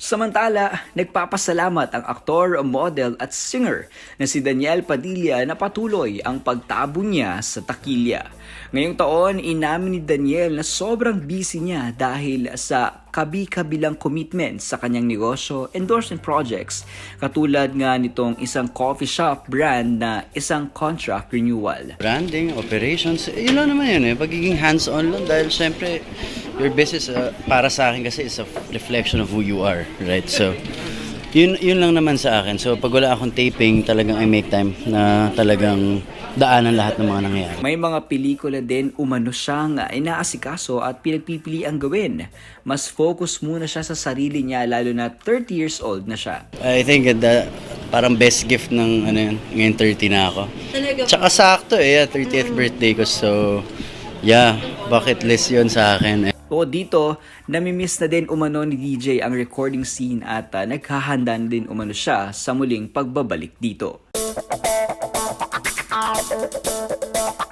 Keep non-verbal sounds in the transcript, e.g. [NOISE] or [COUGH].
Samantala, nagpapasalamat ang aktor, model at singer na si Daniel Padilla na patuloy ang pagtabo niya sa takilya. Ngayong taon, inamin ni Daniel na sobrang busy niya dahil sa kabi-kabilang commitment sa kanyang negosyo, endorsement projects, katulad nga nitong isang coffee shop brand na isang contract renewal. Branding, operations, yun lang naman yun eh. Pagiging hands-on lang dahil syempre your business uh, para sa akin kasi is a reflection of who you are, right? So, yun, yun lang naman sa akin. So, pag wala akong taping, talagang I make time na talagang daanan lahat ng mga nangyayari. May mga pelikula din umano siyang inaasikaso at pinagpipili ang gawin. Mas focus muna siya sa sarili niya lalo na 30 years old na siya. I think that parang best gift ng ano yun, ngayon 30 na ako. Talaga Tsaka sakto eh, yeah, 30th birthday ko. So, yeah, bucket list yun sa akin. O dito, namimiss na din umano ni DJ ang recording scene at ah, naghahanda na din umano siya sa muling pagbabalik dito. [LAUGHS]